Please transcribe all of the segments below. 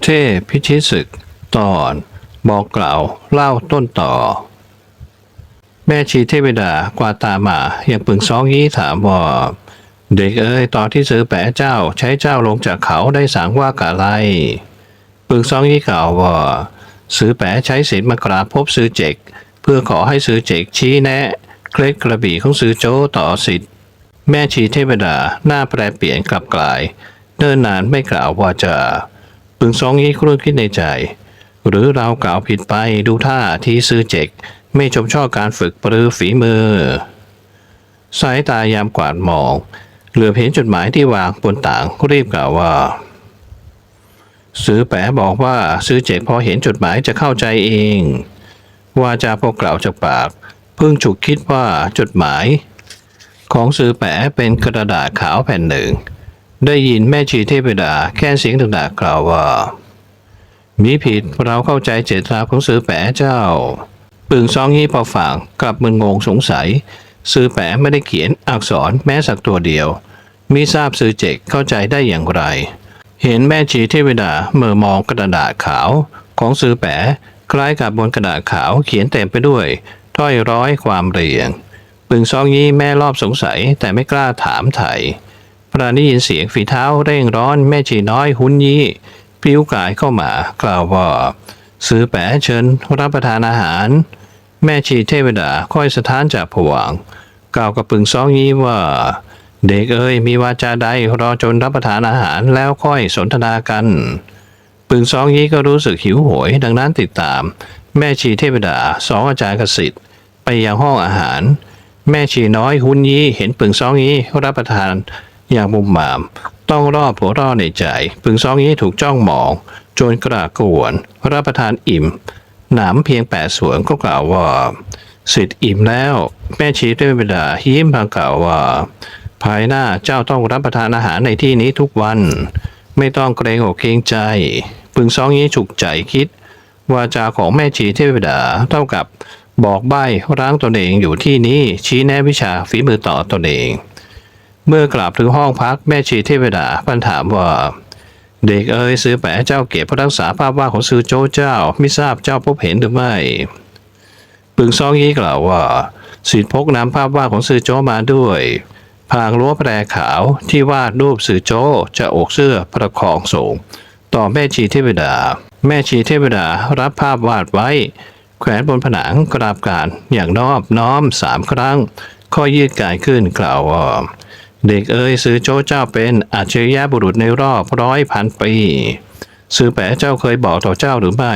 เทพพิชิตศึก ตอนบอกกล่าวเล่าต้นต่อ แม่ชีเทพดากวาตามาอย่างปึงซองยี่ถามว่า เด็กเอ้ยตอนที่ซื้อแปะเจ้าใช้เจ้าลงจากเขาได้สั่งว่ากะไรปึงซองยี่กล่าวว่า ซื้อแปะใช้ศีลมากราบพบซื้อเจก เพื่อขอให้ซื้อเจกชี้แนะ เคล็ดกระบี่ของซื้อโจต่อสิทธิแม่ชีเทพดาหน้าแปรเปลี่ยนกลับกลาย เนิ่นนานไม่กล่าวว่าจะ ปึงซองยี่ครุ่นคิดในใจ หรือเรากล่าวผิดไปดูท่าที่ซื้อเจก ไม่ชมชอบการฝึกปรือฝีมือ สายตายามกวาดมอง เหลือเห็นจดหมายที่วางบนต่างรีบกล่าวว่า ซื้อแปะบอกว่าซื้อเจกพอเห็นจดหมายจะเข้าใจเองว่าจาพอกล่าวจากปาก เพิ่งฉุกคิดว่าจดหมาย ของซื้อแปะเป็นกระดาษขาวแผ่นหนึ่ง ได้ยินแม่ชีเทพดาแค่เสียงต่างๆกล่าวว่า มีผิดเราเข้าใจเจตนาของซื้อแปะเจ้า ปึงซองยี่พอฟังกลับมึนงงสงสัย ซื้อแปะไม่ได้เขียนอักษรแม้สักตัวเดียวมิทราบซื้อเจกเข้าใจได้อย่างไร เห็นแม่ชีเทวดาเมื่อมองกระดาษขาวของซื้อแปะคล้ายกับบนกระดาษขาวเขียนเต็มไปด้วย ถ้อยร้อยความเรียง ปึงซองยี่แม่รอบสงสัยแต่ไม่กล้าถามไถ่ พระได้ยินเสียงฝีเท้าเร่งร้อนแม่ชีน้อยหุนยี่ปลิ้วกายเข้ามากล่าวว่าซื้อแปะเชิญรับประทานอาหาร แม่ชีเทวดาค่อยสถานจากผวังกล่าวกับปึงซองยี่ว่า เด็กเอ้ยมีวาจาใดรอจนรับประทานอาหารแล้วค่อยสนทนากัน ปึงซองยี่ก็รู้สึกหิวโหย ดังนั้นติดตาม แม่ชีเทวดาสองอาจารย์กสิทธิ์ไปยังห้องอาหาร แม่ชีน้อยหุนยี่เห็นปึงซองยี่รับประทาน อย่างมุมหมาม ต้องรอบหัวรอในใจปึงซองยี่ถูกจ้องมองจนกระกวนรับประทานอิ่ม หนามเพียงแปดสวนก็กล่าวว่าสิทธิ์อิ่มแล้ว แม่ชีเทวดายิ้มพางกล่าวว่า ภายหน้าเจ้าต้องรับประทานอาหารในที่นี้ทุกวัน ไม่ต้องเกรงอกเกรงใจปึงซองยี่ฉุกใจคิดวาจาของแม่ชีเทวดาเท่ากับบอกใบ้ร้างตนเองอยู่ที่นี้ชี้แนะวิชาฝีมือต่อตนเอง เมื่อกลับถึงห้องพักแม่ชีเทวดาพันถามว่า เด็กเอ๋ยซื้อแปะเจ้าเก็บพรักษาภาพวาดของซื้อโจเจ้าไม่ทราบเจ้าพบเห็นหรือไม่ปึงซองยี่กล่าวว่าสิทธิพกนำภาพวาดของซื้อโจมาด้วยพางรั้วแปรขาวที่วาดรูปซื้อโจจะอกเสื้อประคองสูง ต่อแม่ชีเทวดา แม่ชีเทวดารับภาพวาดไว้ แขวนบนผนังกราบการอย่างนอบน้อมสามครั้งค่อยืดกายขึ้นกล่าวว่า เด็กเอ๋ยซื้อโจ้เจ้าเป็นอาชญาบุรุษในรอบร้อยพันปีซื้อแปะเจ้าเคยบอกต่อเจ้าหรือไม่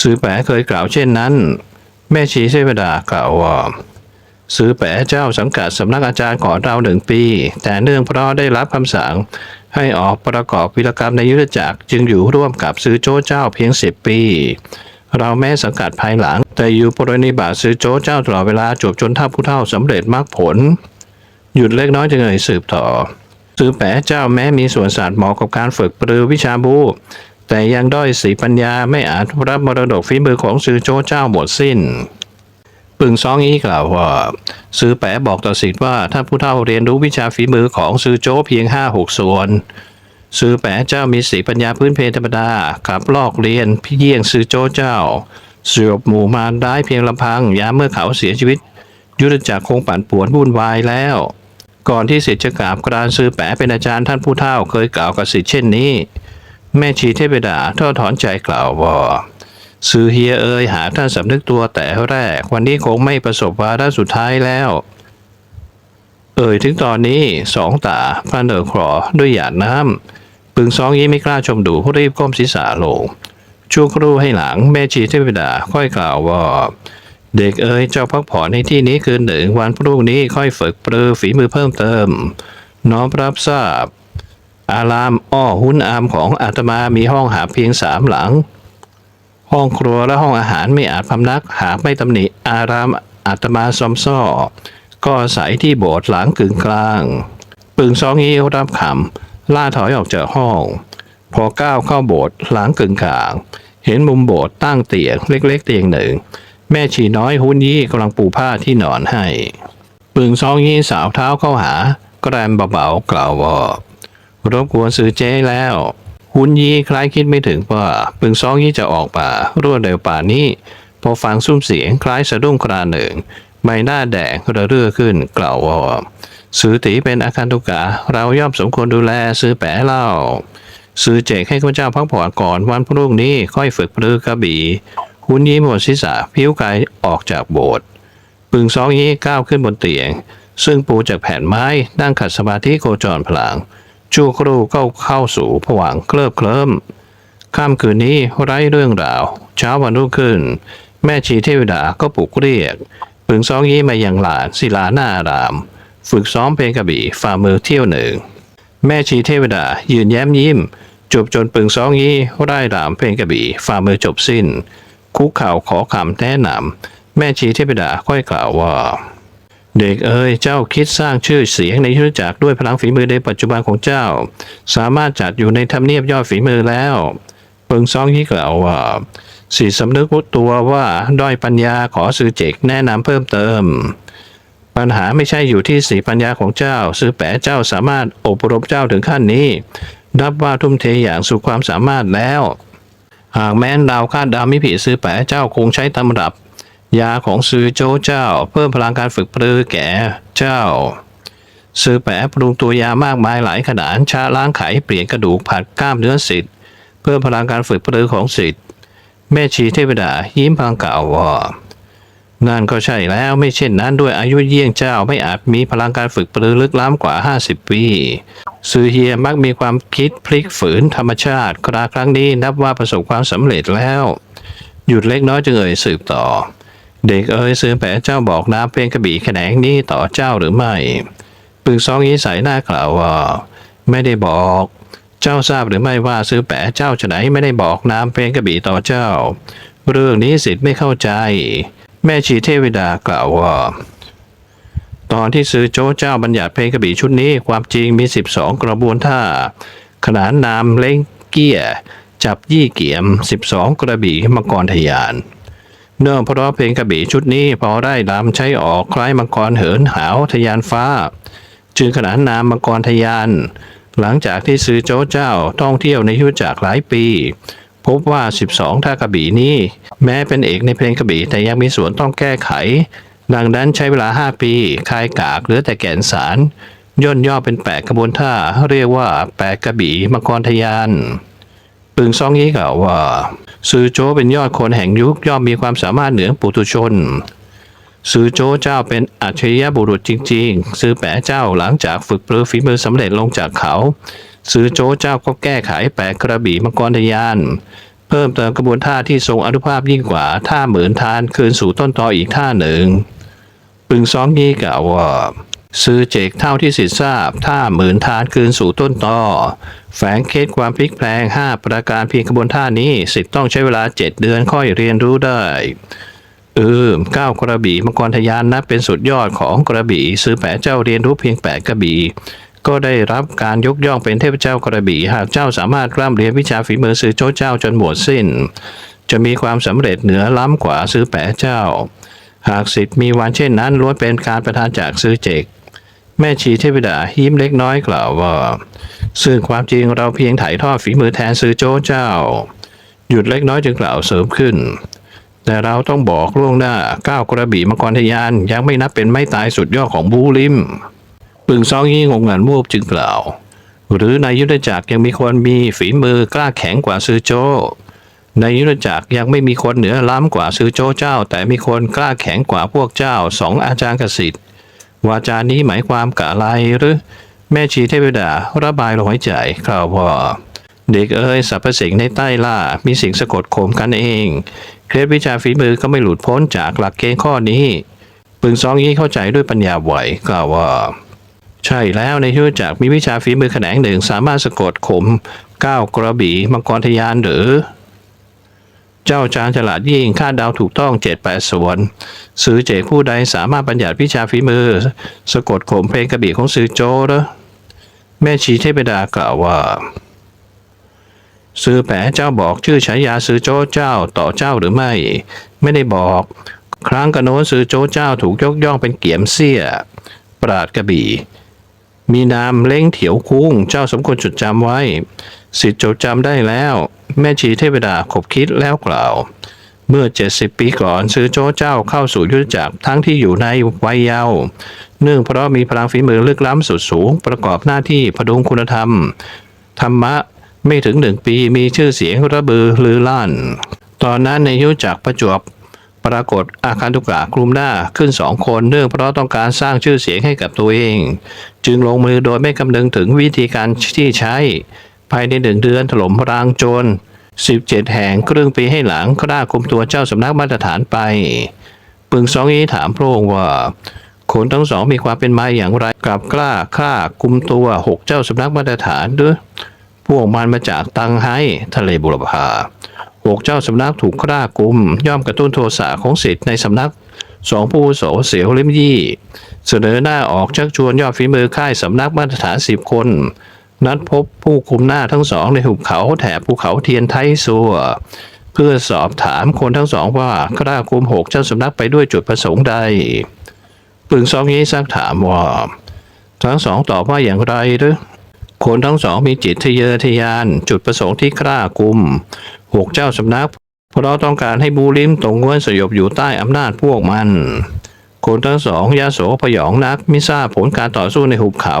ซื้อแปะเคยกล่าวเช่นนั้น แม่ชีเทวดากล่าวว่าซื้อแปะเจ้าสังกัดสำนักอาจารย์ของเราหนึ่งปี แต่เนื่องเพราะได้รับคำสั่ง ให้ออกประกอบวิรกรรมในยุทธจักรจึงอยู่ร่วมกับซื้อโจ้เจ้าเพียงสิบปี เราแม้สังกัดภายหลัง แต่อยู่ปรนิบัติซื้อโจ้เจ้าตลอดเวลาจบจนท่าผู้เท่าสำเร็จมรรคผล หยุดเล็กน้อยจึงเอ่ยสืบต่อซื้อแปะเจ้าแม้มีส่วนศาสตร์เหมาะกับการฝึกปรือวิชาบู แต่ยังด้อยสีปัญญาไม่อาจรับมรดกฝีมือของซือโจเจ้าหมดสิ้น ปึงซองอีกล่าวว่าซือแปะบอกต่อสิทธิ์ว่าท่านผู้เฒ่าเรียนรู้วิชาฝีมือของซือโจเพียงห้าหกส่วนซือแปะเจ้ามีสีปัญญาพื้นเพธรรมดาขับลอกเรียนพี่เยี่ยงซือโจเจ้าสยบหมู่มาได้เพียงลำพังยามเมื่อเขาเสียชีวิต ยุทธจักรคงปั่นป่วนวุ่นวายแล้ว ก่อนที่สิทธิ์จะกราบกรานซื้อแปะเป็นอาจารย์ท่านผู้เฒ่าเคยกล่าวกับสิทธิ์เช่นนี้ แม่ชีเทพดาทอดถอนใจกล่าวว่าซื้อเฮียเอ่ยหากท่านสำนึกตัวแต่แรก วันนี้คงไม่ประสบวาระสุดท้ายแล้ว เอ่ยถึงตอนนี้สองตาพระเนอครอด้วยหยาดน้ำปึงสองยิ้มไม่กล้าชมดูรีบก้มศีรษะลงชั่วครู่ให้หลังแม่ชีเทพดาค่อยกล่าวว่า เด็กเอ๋ยเจ้าพักผ่อนในที่นี้คืนหนึ่งวันพรุ่งนี้ค่อยฝึกปรือฝีมือเพิ่มเติม น้อมรับทราบ อารามอ้อหุ้นอามของอาตมามีห้องหาเพียงสามหลัง ห้องครัวและห้องอาหารไม่อาจพำนักหากไม่ตำหนิอารามอาตมาซอมซ่อก็อาศัยที่โบสถ์หลังกึ่งกลาง ปึงซองยีรับคำล่าถอยออกจากห้อง พอก้าวเข้าโบสถ์หลังกึ่งกลาง เห็นมุมโบสถ์ตั้งเตียงเล็ก ๆ เตียงหนึ่ง แม่ชีน้อยหุนยี่กำลังปูผ้าที่นอนให้ปึงซองยี่สาวเท้าเข้าหาแกรมเบาๆกล่าวว่ารบกวนซื้อเจ้แล้วหุนยีคล้ายคิดไม่ถึงว่าปึงซองยี่จะออกมารวดเร็วป่านี้ พอฟังซุ้มเสียงคล้ายสะดุ้งคราหนึ่ง ใบหน้าแดงระเรื่อขึ้นกล่าวว่าซื้อตีเป็นอาการตุกะเราย่อมสมควรดูแลซื้อแปะเล่า ซื้อเจกให้ข้าพเจ้าพักผ่อนก่อนวันพรุ่งนี้ค่อยฝึกปรือกระบี่ หุนยีหมดศีรษะผิวกายออกจากโบสถ์ปึงซองยี่ก้าวขึ้นบนเตียง ซึ่งปูจากแผ่นไม้นั่งขัดสมาธิโคจรพลางชั่วครู่ก็เข้าสู่ผวังเคลิบเคลิ้มค่ำคืนนี้ไร้เรื่องราว เช้าวันรุ่งขึ้น แม่ชีเทวดาก็ปลุกเรียกปึงซองยี่มาอยังหลานศิลาหน้าราม ฝึกซ้อมเพลงกระบี่ฝ่ามือเที่ยวหนึ่ง แม่ชีเทวดายืนแย้มยิ้มจบจนปึงซองยี่ไร่รามเพลงกระบี่ฝ่ามือจบสิ้น คุกเข่าขอคำแนะนำแม่ชีเทวดาค่อยกล่าวว่า เด็กเอ๋ยเจ้าคิดสร้างชื่อเสียงในยุทธจักรด้วยพลังฝีมือในปัจจุบันของเจ้า สามารถจัดอยู่ในทำเนียบยอดฝีมือแล้วเปิงซองยี่กล่าวว่าสีสำนึกตัวว่าด้อยปัญญาขอซื้อเจกแนะนำเพิ่มเติม ปัญหาไม่ใช่อยู่ที่สีปัญญาของเจ้า ซื้อแปะเจ้าสามารถอบรมเจ้าถึงขั้นนี้ นับว่าทุ่มเทอย่างสุดความสามารถแล้ว หากแม้นดาวคาดดาวมิผิดซื้อแปะเจ้าคงใช้ตำรับ ยาของซือโจเจ้า เพิ่มพลังการฝึกปรือแก่เจ้าซื้อแปะปรุงตัวยามากมายหลายขนาดชาล้างไขเปลี่ยนกระดูกผัดกล้ามเนื้อสิทธิ์เพิ่มพลังการฝึกปรือของสิทธิ์แม่ชีเทวดายิ้มพลางกล่าวว่า งานก็ใช่แล้วไม่เช่นนั้นด้วยอายุเยี่ยงเจ้าไม่อาจมีพลังการฝึกปรือลึกล้ำกว่า 50 ปีซือเฮียมักมีความคิดพลิกฝืนธรรมชาติคราครั้งนี้นับว่าประสบความสำเร็จแล้ว หยุดเล็กน้อยจึงเอ่ยสืบต่อ เด็กเอ๋ยซื้อแปะเจ้าบอกน้ำเพลงกระบี่แขนงนี้ต่อเจ้าหรือไม่ปึกซองยี่ใสหน้ากล่าวว่าไม่ได้บอกเจ้าทราบหรือไม่ว่าซื้อแปะเจ้าจะไหนไม่ได้บอกน้ำเพลงกระบี่ต่อเจ้า เรื่องนี้สิทธิ์ไม่เข้าใจ แม่ชีเทวดากล่าวว่า ตอนที่ซื้อโจ้เจ้าบัญญัติเพลงกระบี่ชุดนี้ความจริงมี 12 กระบวนท่า ขนานนามเล้งเกี้ย จับยี่เกียม 12 กระบี่มังกรทะยาน เนื่องเพราะเพลงกระบี่ชุดนี้พอได้ลำใช้ออกคล้ายมังกรเหินหาวทะยานฟ้า จึงขนานนามมังกรทะยาน หลังจากที่ซื้อโจ้เจ้าท่องเที่ยวในยุทธจักรหลายปี พบว่า 12 ท่ากระบี่นี้ แม้เป็นเอกในเพลงกระบี่แต่ยังมีส่วนต้องแก้ไข ดังนั้นใช้เวลา 5 ปีคายกากเหลือแต่แก่นสารย่นย่อเป็นแปดกระบวนท่า เรียกว่าแปดกระบี่มังกรทะยานปึงซองยี่กล่าวว่าซือโจเป็นยอดคนแห่งยุคย่อมมีความสามารถเหนือปุตุชน ซือโจเจ้าเป็นอัจฉริยะบุรุษจริง ๆ ซือแปะเจ้าหลังจากฝึกปรือฝีมือสำเร็จลงจากเขาซือโจเจ้าก็แก้ไขแปะกระบี่มังกรทยาน เพิ่มเติมกระบวนท่าที่ทรงอนุภาพยิ่งกว่าท่าเหมือนทานคืนสู่ต้นตออีกท่าหนึ่ง ปึงซองยี่กล่าวว่าซื้อเจกเท่าที่สิทธิทราบท่าหมื่นทานคืนสู่ต้นตอแฝงเคล็ดความพลิกแพลงห้าประการเพียงกระบวนท่านี้ สิทธิ์ต้องใช้เวลาเจ็ดเดือนค่อยเรียนรู้ได้ เออก้าวกระบี่มังกรทะยานนับเป็นสุดยอดของกระบี่ซื้อแปะเจ้าเรียนรู้เพียงแปดกระบี่ก็ได้รับการยกย่องเป็นเทพเจ้ากระบี่หากเจ้าสามารถกล้ำเรียนวิชาฝีมือซื้อโจ้เจ้าจนหมดสิ้น จะมีความสำเร็จเหนือล้ำกว่าซื้อแปะเจ้า หากสิทธิ์มีวันเช่นนั้นล้วนเป็นการประทานจากซื้อเจกแม่ชีเทวดายิ้มเล็กน้อยกล่าวว่า ซึ่งความจริงเราเพียงถ่ายทอดฝีมือแทนซื้อโจ้เจ้า หยุดเล็กน้อยจึงกล่าวเสริมขึ้น แต่เราต้องบอกล่วงหน้าก้าวกระบี่มังกรทยานยังไม่นับเป็นไม่ตายสุดยอดของบูลิมปึงซองยี่งงงานมูบจึงกล่าว หรือในยุทธจักรยังมีคนมีฝีมือกล้าแข็งกว่าซือโจ ในยุทธจักรยังไม่มีคนเหนือล้ำกว่าซือโจเจ้า แต่มีคนกล้าแข็งกว่าพวกเจ้าสองอาจารย์กสิทธิ์วาจานี้หมายความกะไรหรือ แม่ชีเทวดาระบายลมหายใจกล่าวว่าเด็กเอ้ยสรรพสิ่งในใต้ล่ามีสิ่งสะกดข่มกันเอง เคล็ดวิชาฝีมือก็ไม่หลุดพ้นจากหลักเกณฑ์ข้อนี้ ปึงซองยี่เข้าใจด้วยปัญญาไหวกล่าวว่า ใช่แล้วในยุทธจักมีวิชาฝีมือแขนงหนึ่งสามารถสะกดข่มก้าวกระบี่มังกรทะยานหรือ เจ้าจางฉลาดยิ่งคาดดาวถูกต้องเจ็ดแปดส่วนซื้อเจผู้ใดสามารถบัญญัติวิชาฝีมือ สะกดข่มเพลงกระบี่ของซื้อโจหรอแม่ชีเทพดากล่าวว่า ซื้อแปะเจ้าบอกชื่อฉายาซื้อโจ้เจ้าต่อเจ้าหรือไม่ ไม่ได้บอก ครั้งกระโน้นซื้อโจ้เจ้าถูกยกย่องเป็นเกียมเสี้ย ปราดกระบี่มีนามเล้งเถียวคุ้ง เจ้าสมควรจดจำไว้ สิทธิ์จดจำได้แล้ว แม่ชีเทพดาขบคิดแล้วกล่าว เมื่อ 70 ปีก่อนซื้อโจ้เจ้าเข้าสู่ยุทธจักรทั้งที่อยู่ในวัยเยาว์เนื่องเพราะมีพลังฝีมือลึกล้ำสุดสูงประกอบหน้าที่พดุงคุณธรรม ธรรมะ ไม่ถึงหนึ่งปีมีชื่อเสียงระบือลือลั่น ตอนนั้นในยุจักประจวบปรากฏอาคารตุกะกลุ่มหน้าขึ้นสองคนเนื่องเพราะต้องการสร้างชื่อเสียงให้กับตัวเอง จึงลงมือโดยไม่คำนึงถึงวิธีการที่ใช้ ภายในหนึ่งเดือนถล่มรางโจร 17 แห่งครึ่งปีให้หลังกล้าคุมตัวเจ้าสำนักมาตรฐานไปปึงสองอีถามพระองค์ว่าคนทั้งสองมีความเป็นมาอย่างไรกลับกล้าฆ่ากุมตัวหกเจ้าสำนักมาตรฐานด้วย พวกมันมาจากตังไห้ทะเลบุรพาหกเจ้าสำนักถูกกล้ากุม ย่อมกระตุ้นโทสะของศิษย์ในสำนักสองผู้โสเสียวล่มยี่ เสนอหน้าออกชักชวนยอดฝีมือค่ายสำนักมาตรฐานสิบคน นัดพบผู้คุมหน้าทั้งสองในหุบเขาแถบภูเขาเทียนไทซัวเพื่อสอบถามคนทั้งสองว่ากล้าคุมหกเจ้าสำนักไปด้วยจุดประสงค์ใดปึงซองยี่ซักถามว่า ทั้งสองตอบว่าอย่างไรหรือ คนทั้งสองมีจิตทะเยอทะยาน จุดประสงค์ที่กล้ากุมหกเจ้าสำนัก เพราะต้องการให้บูลิมตรงง้นสยบอยู่ใต้อำนาจพวกมัน คนทั้งสองยาโสพยองนักไม่ทราบผลการต่อสู้ในหุบเขา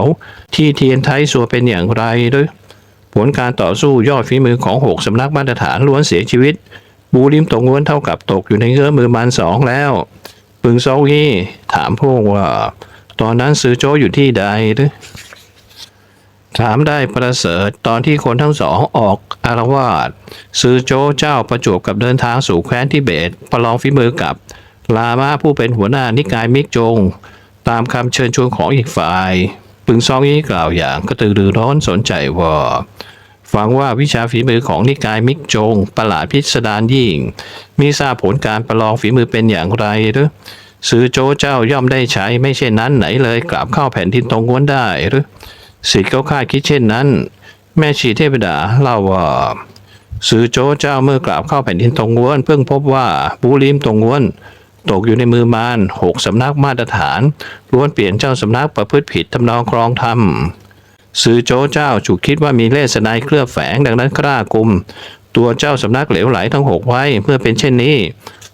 ที่เทียนไทสัวเป็นอย่างไรหรือผลการต่อสู้ยอดฝีมือของหกสำนักมาตรฐานล้วนเสียชีวิต บูลิมตรงง้วนเท่ากับตกอยู่ในเงื้อมือมันสองแล้วปึงซอยี่ถามพวกว่า ตอนนั้นซื้อโจอยู่ที่ใดหรือ ถามได้ประเสริฐตอนที่คนทั้งสองออกอารวาสซื้อโจเจ้าประจวบกับเดินทางสู่แคว้นทิเบต ประลองฝีมือกับลามาผู้เป็นหัวหน้านิกายมิกจง ตามคำเชิญชวนของอีกฝ่าย ปึงซองยี่กล่าวอย่างกระตือรือร้นสนใจว่าฟังว่าวิชาฝีมือของนิกายมิกจง ประหลาดพิสดารยิ่ง มีทราบผลการประลองฝีมือเป็นอย่างไรหรือซื้อโจเจ้าย่อมได้ใช้ไม่เช่นนั้นไหนเลยกลับเข้าแผ่นดินตรงง้วนได้หรือ สิทธิ์เขาคาดคิดเช่นนั้น แม่ชีเทพดาเล่าว่าซื้อโจเจ้าเมื่อกลับเข้าแผ่นดินตรงวน เพิ่งพบว่าบูลิมตรงวนตกอยู่ในมือมารหกสำนักมาตรฐานล้วนเปลี่ยนเจ้าสำนักประพฤติผิดทำนองครองธรรมซื้อโจเจ้าฉุกคิดว่ามีเล่สนายเคลือบแฝงดังนั้นกล้ากุม ตัวเจ้าสำนักเหลวไหลทั้งหกไว้เพื่อเป็นเช่นนี้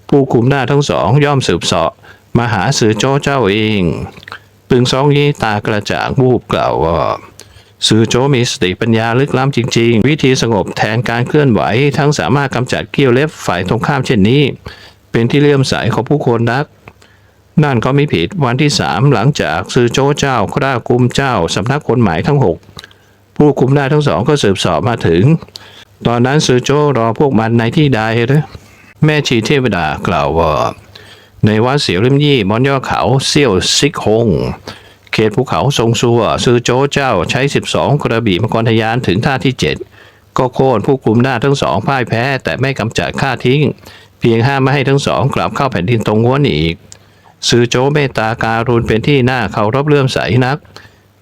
ผู้คุมหน้าทั้งสองย่อมสืบเสาะมาหาซื้อโจเจ้าเอง ปึงสองยี่ตากระจ่างวูบกล่าวว่าซื้อโจมีสติปัญญาลึกล้ำจริง ๆ วิธีสงบแทนการเคลื่อนไหว ทั้งสามารถกำจัดเกี้ยวเล็บฝ่ายตรงข้ามเช่นนี้ เป็นที่เลื่อมใสของผู้คนนัก นั่นก็ไม่ผิดวันที่สามหลังจากซื้อโจเจ้าครากุมเจ้าสำนักคนหมายทั้งหกผู้คุมหน้ทั้งสองก็สืบสอบมาถึง ตอนนั้นซื้อโจรอพวกมันในที่ใดหรือแม่ชีเทวดากล่าวว่า ในวัดเสียวลิมยี่บนยอเขาเซี่ยวซิกฮงเขตภูเขาทรงซัวซื้อโจเจ้าใช้ 12 กระบี่มังกรทะยานถึงท่าที่ 7 ก็โค่นผู้กลุ่มหน้าทั้งสองพ่ายแพ้ แต่ไม่กำจัดฆ่าทิ้ง เพียงห้ามไม่ให้ทั้งสองกลับเข้าแผ่นดินตรงง้วนอีกซื้อโจเมตตาการุณเป็นที่หน่าเคารพเลื่อมใสนัก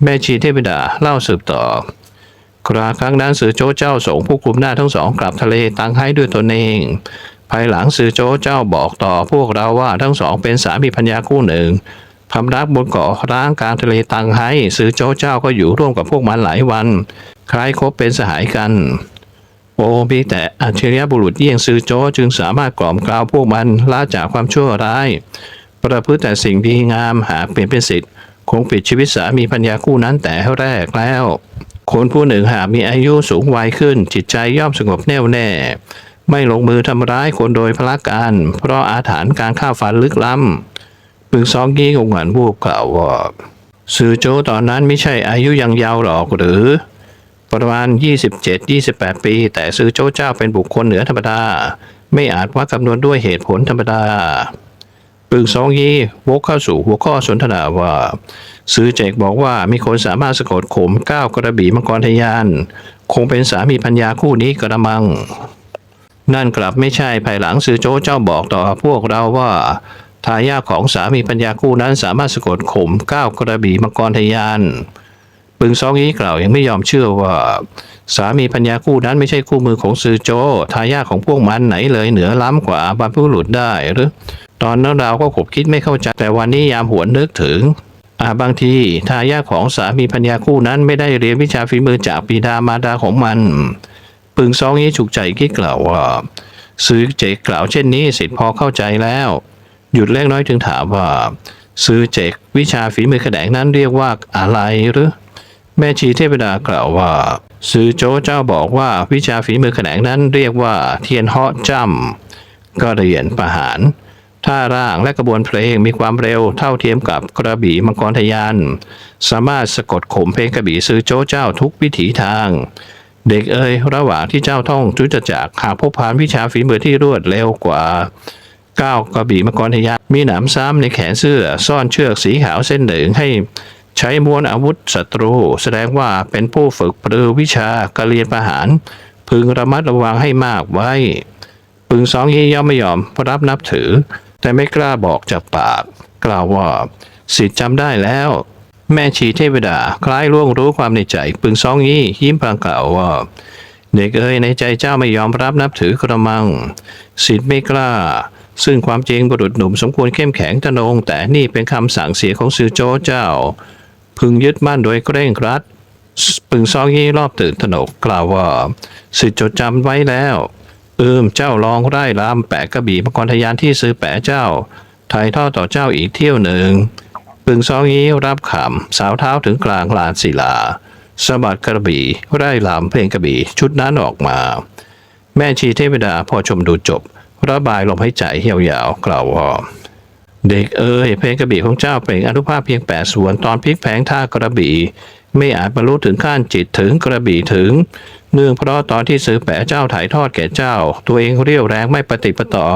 แม่ชีเทพดาเล่าสืบต่อ คราครั้งนั้นสือโจเจ้าส่งผู้กลุ่มหน้าทั้งสองกลับทะเลตังให้ด้วยตนเอง ภายหลังสือโจเจ้าบอกต่อพวกเราว่าทั้งสองเป็นสามีพัญญาคู่หนึ่งพำรักบนเกาะร้างกลางทะเลตังไห้สือโจเจ้าก็อยู่ร่วมกับพวกมันหลายวัน คล้ายคบเป็นสหายกัน โอ้มีแต่อัจฉริยบุรุษเยี่ยงซื้อโจจึงสามารถกล่อมกล่าวพวกมันละจากความชั่วร้าย ประพฤติแต่สิ่งดีงามหาเปลี่ยนเป็นสิทธิ์คงปิดชีวิตสามีพัญญาคู่นั้นแต่แรกแล้วคนผู้หนึ่งหากมีอายุสูงวัยขึ้นจิตใจย่อมสงบแน่วแน่ ไม่ลงมือทำร้ายคนโดยพละการ เพราะอาถรรพ์การฆ่าฟันลึกล้ำปึงซองกี้งงหันวูบกล่าวว่าซือโจตอนนั้นไม่ใช่อายุยังเยาวหรอกหรือ ประมาณ 27-28 ปี แต่ซือโจเจ้าเป็นบุคคลเหนือธรรมดา ไม่อาจว่าคำนวณด้วยเหตุผลธรรมดาปึงซองยีวกเข้าสู่หัวข้อสนทนาว่า ซื้อเจกบอกว่ามีคนสามารถสะกดข่มก้าวกระบี่มังกรทะยาน คงเป็นสามีพัญญาคู่นี้กระมัง นั่นกลับไม่ใช่ภายหลังซื้อโจเจ้าบอกต่อพวกเราว่าทายาทของสามีปัญญาคู่นั้นสามารถสะกดข่มก้าวกระบี่มังกรทยานปึงซองยีกล่าวยังไม่ยอมเชื่อว่า สามีปัญญาคู่นั้นไม่ใช่คู่มือของซือโจทายาทของพวกมันไหนเลยเหนือล้ำกว่าบรรพบุรุษได้หรือ ตอนนั้นเราก็ขบคิดไม่เข้าใจแต่วันนี้ยามหวนนึกถึงอาบางทีทายาทของสามีพัญญาคู่นั้นไม่ได้เรียนวิชาฝีมือจากบิดามารดาของมัน ปึงซองนี้ฉุกใจคิดกล่าวว่า ซื้อเจกกล่าวเช่นนี้สิทธิ์พอเข้าใจแล้ว หยุดเล็กน้อยถึงถามว่า ซื้อเจกวิชาฝีมือแขนงนั้นเรียกว่าอะไรหรือ แม่ชีเทพดากล่าวว่า ซื้อโจเจ้าบอกว่าวิชาฝีมือแขนงนั้นเรียกว่าเทียนเหาะจ้ำก็เรียนประหารท่าร่างและกระบวนเพลงมีความเร็วเท่าเทียมกับกระบี่มังกรทะยาน สามารถสะกดข่มเพลงกระบี่ซื้อโจเจ้าทุกวิถีทาง เด็กเอ๋ยระหว่างที่เจ้าท่องจุจจักหากพบพานวิชาฝีมือที่รวดเร็วกว่าก้าวกระบี่มังกรทยามีหนามซ้ำในแขนเสื้อซ่อนเชือกสีขาวเส้นหนึ่งให้ใช้ม้วนอาวุธศัตรู แสดงว่าเป็นผู้ฝึกปรือวิชากะเรียนประหาร พึงระมัดระวังให้มากไว้ปึงสองยี่ย่อมไม่ยอมรับนับถือ แต่ไม่กล้าบอกจากปาก กล่าวว่าสิทธิ์จำได้แล้ว แม่ชีเทวดา คล้ายล่วงรู้ความในใจ ปึงสองยี่ยิ้มพลางกล่าวว่า เด็กเอ๋ยในใจเจ้าไม่ยอมรับนับถือกระมังสิทธิ์ไม่กล้า ซึ่งความจริงบุรุษหนุ่มสมควรเข้มแข็งตะนง แต่นี่เป็นคำสั่งเสียของซือโจเจ้า พึงยึดมั่นโดยเคร่งครัดปึงซองยี่รอบตื่นตนกกล่าวว่าสิทธิ์จดจำไว้แล้วเอิมเจ้าลองไร่ลามแปะกระบี่มังกรทะยานที่ซื้อแปะเจ้าถ่ายทอดต่อเจ้าอีกเที่ยวหนึ่ง ปึงซองยี่รับขำสาวเท้าถึงกลางลานศิลาสะบัดกระบี่ไร่ลามเพลงกระบี่ชุดนั้นออกมา แม่ชีเทวดาพอชมดูจบ ระบายลมหายใจเหี่ยวยาวกล่าวว่าเด็กเอ๋ยเพลงกระบี่ของเจ้าเปล่งอนุภาพเพียงแปดส่วนตอนพลิกแผงท่ากระบี่ไม่อาจบรรลุถึงขั้นจิตถึงกระบี่ถึง เนื่องเพราะตอนที่ซื้อแปะเจ้าถ่ายทอดแก่เจ้า ตัวเองเรียวแรงไม่ปฏิปต่อ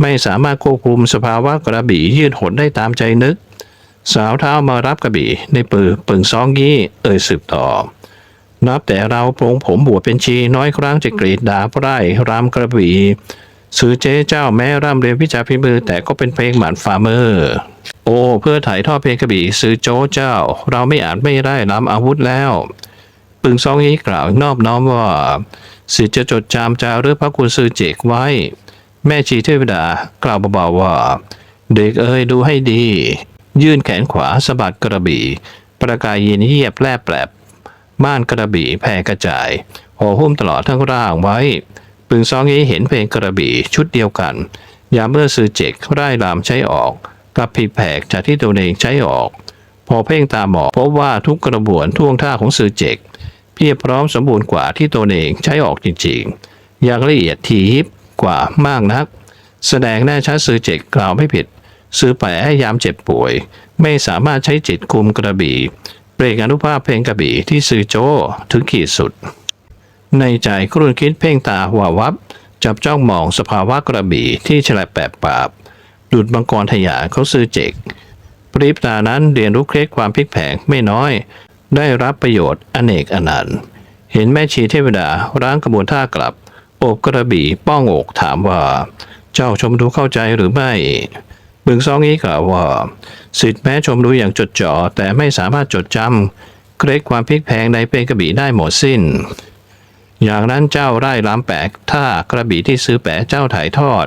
ไม่สามารถควบคุมสภาวะกระบี่ยืดหดได้ตามใจนึก สาวเท้ามารับกระบี่ในปือปึงซองยี่ เอ่ยสืบต่อ นับแต่เราปรงผมบวชเป็นชีน้อยครั้งจะกรีดดาบไร่รามกระบี่ซื้อเจ๊เจ้าแม้ร่ำเรียนวิชาพิมือแต่ก็เป็นเพลงหมันฟาร์เมอร์ โอ้เพื่อถ่ายทอดเพลงกระบี่ซื้อโจ้เจ้า เราไม่อาจไม่ได้นำอาวุธแล้ว ปึงซองนี้กล่าวนอบน้อมว่าสิจะจดจำจารึกพระคุณซื้อเจกไว้ แม่ชีเทวดากล่าวเบาๆว่า เด็กเอ้ยดูให้ดี ยื่นแขนขวาสะบัดกระบี่ ประกายเย็นเยียบแลบแปลบม่านกระบี่แผ่กระจายห่อหุ้มตลอดทั้งร่างไว้ ปึงซองนี้เห็นเพลงกระบี่ชุดเดียวกัน ยามเมื่อซือเจกไร่ลามใช้ออกกับผิดแผกจากที่ตัวเองใช้ออก พอเพ่งตามหมอกพบว่าทุกกระบวนท่วงท่าของซือเจกเพียบพร้อมสมบูรณ์กว่าที่ตัวเองใช้ออกจริงๆ อย่างละเอียดทียิบกว่ามากนัก แสดงแน่ชัดซือเจกกล่าวไม่ผิด ซื้อแปะยามเจ็บป่วย ไม่สามารถใช้จิตคุมกระบี่เปล่งอนุภาพเพลงกระบี่ที่ซื้อโจถึงขีดสุด ในใจครุ่นคิดเพ่งตาหัววับ จับจ้องมองสภาวะกระบี่ที่ฉลับแปบปราบดุดมังกรทยาเขาซื้อเจกปริบตานั้นเรียนรู้เคล็ดความพลิกแผงไม่น้อย ได้รับประโยชน์อเนกอนันต์เห็นแม่ชีเทวดาร้างกระบวนท่ากลับ โอบกระบี่ป้องอกถามว่า เจ้าชมดูเข้าใจหรือไม่ บึงซองนี้กล่าวว่าสิทธิ์แม้ชมดูอย่างจดจ่อแต่ไม่สามารถจดจำเคล็ดความพลิกแพงในเป็นกระบี่ได้หมดสิ้น อย่างนั้นเจ้าไร่ล้ำแปกท่ากระบี่ที่ซื้อแปะเจ้าถ่ายทอด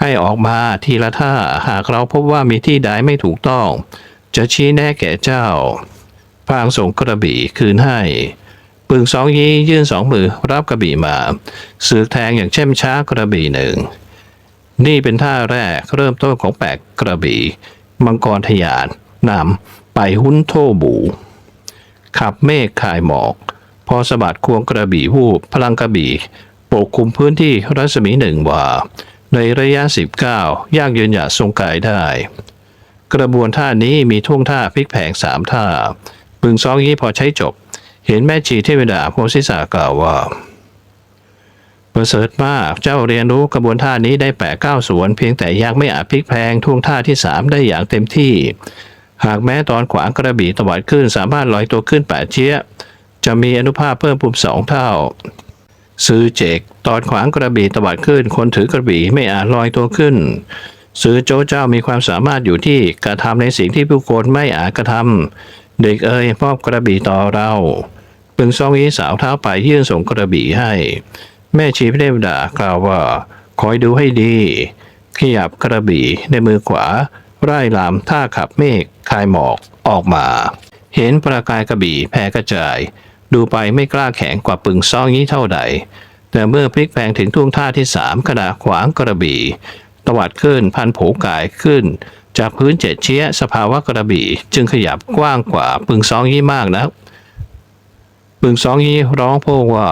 ให้ออกมาทีละท่าหากเราพบว่ามีที่ใดไม่ถูกต้อง จะชี้แน่แก่เจ้าพางส่งกระบี่คืนให้ปึงสองยี้ยื่นสองมือรับกระบี่มาสืกแทงอย่างเช่มช้ากระบี่หนึ่ง นี่เป็นท่าแรกเริ่มต้นของแปกกระบี่ มังกรทยานนำไปหุ้นโทบู ขับเมฆคายหมอก พอสะบัดควงกระบี่วูบพลังกระบี่ปกคลุมพื้นที่รัศมีหนึ่งว่าในระยะ 19 ยากยืนหยาดทรงกายได้ กระบวนท่านี้มีท่วงท่าพลิกแผงสามท่า ปึงซองยี่พอใช้จบ เห็นแม่ชีเทวดาโพธิสากล่าวว่า ประเสริฐมาก เจ้าเรียนรู้กระบวนท่านี้ได้แปดเก้าส่วน เพียงแต่ยังไม่อาจพลิกแพงท่วงท่าที่สามได้อย่างเต็มที่ หากแม้ตอนขวางกระบี่ตวัดขึ้นสามารถลอยตัวขึ้นแปดเชี้ยจะมีอนุภาพเพิ่มพูนสองเท่า ซื้อเจก ตอนขวางกระบี่ตวัดขึ้น คนถือกระบี่ไม่อาจลอยตัวขึ้นซื้อโจเจ้ามีความสามารถอยู่ที่กระทำในสิ่งที่ผู้คนไม่อาจกระทำเด็กเอ๋ยมอบกระบี่ต่อเราปึงซองอีสาวเท้าไปยื่นส่งกระบี่ให้ แม่ชีพระเทวดากล่าวว่า คอยดูให้ดี ขยับกระบี่ในมือขวา ไร่ลามท่าขับเมฆคายหมอกออกมา เห็นประกายกระบี่แผ่กระจาย ดูไปไม่กล้าแข็งกว่าปึงซองนี้เท่าใด แต่เมื่อพลิกแพลงถึงทุ่งท่าที่สามขณะขวางกระบี่ตวัดขึ้นพันผูกายขึ้น จากพื้นเจ็ดเชี้ยสภาวะกระบี่จึงขยับกว้างกว่าปึงซองยี่มากนะปึงซองยี่ร้องโพว่า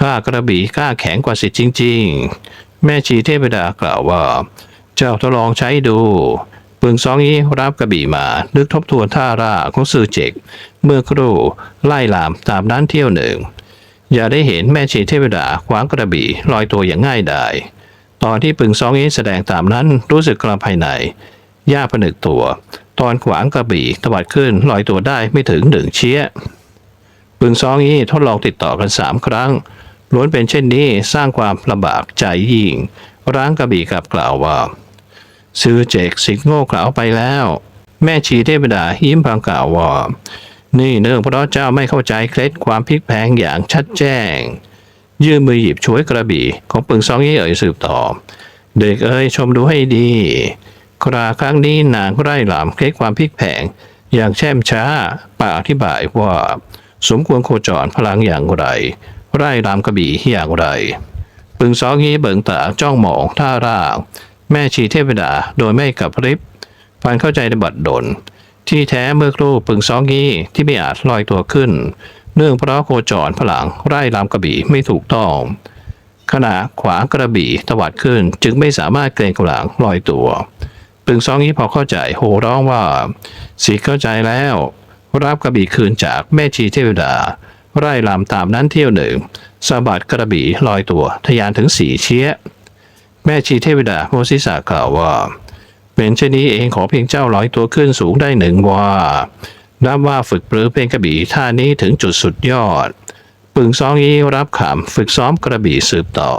ถ้ากระบี่กล้าแข็งกว่าสิทธิ์จริง ๆ แม่ชีเทพดากล่าวว่า เจ้าทดลองใช้ดูปึงซองยี่รับกระบี่มานึกทบทวนท่าร่าของซือเจก เมื่อครู่ไล่ลามตามนั้นเที่ยวหนึ่ง อย่าได้เห็นแม่ชีเทพดาขวางกระบี่ลอยตัวอย่างง่ายดายตอนที่ปึงซองนี้แสดงตามนั้นรู้สึกกระภายในย่าผนึกตัว ตอนขวางกระบี่ตวัดขึ้นลอยตัวได้ไม่ถึงหนึ่งเชี้ยปึงซองนี้ทดลองติดต่อกันสามครั้ง ล้วนเป็นเช่นนี้สร้างความลำบากใจยิ่ง ร้างกระบี่กับกล่าวว่า ซื้อเจกสิงโง่กล่าวไปแล้ว แม่ชีเทพดายิ้มพลางกล่าวว่า นี่เนื่องเพราะเจ้าไม่เข้าใจเคล็ดความพลิกแพงอย่างชัดแจ้ง ยื่นมือหยิบช่วยกระบี่ของปึงซองยี่เอ๋ยสืบต่อ เด็กเอ๋ยชมดูให้ดี คราครั้งนี้นางไร่หลามเคล็ดความพลิกแพงอย่างแช่มช้าป่าอธิบายว่า สมควรโคจรพลังอย่างไร ไร่ลามกระบี่อย่างไร ปึงซองยี่เบิ่งตาจ้องมองท่าร่าง แม่ชีเทพดาโดยไม่กับพริบฟันเข้าใจในบัดดล ที่แท้เมื่อครู่ปึงซองยี่ที่ไม่อาจลอยตัวขึ้น เนื่องเพราะโคจรพลังไร่ลามกระบี่ไม่ถูกต้องขณะขวากระบี่ตวัดขึ้นจึงไม่สามารถเกรงกำลังลอยตัว ปึงซองยี่พอเข้าใจโห่ร้องว่าสีเข้าใจแล้ว รับกระบี่คืนจากแม่ชีเทวดา ไร่ลำตามนั้นเที่ยวหนึ่งสะบัดกระบี่ลอยตัวทะยานถึงสีเชี้ย แม่ชีเทวดาโมซิสากล่าวว่า เป็นเช่นนี้เองขอเพียงเจ้าลอยตัวขึ้นสูงได้หนึ่งว่านับว่าฝึกปรือเป็นกระบี่ท่านี้ถึงจุดสุดยอด ปึงซองยีรับขำฝึกซ้อมกระบี่สืบต่อ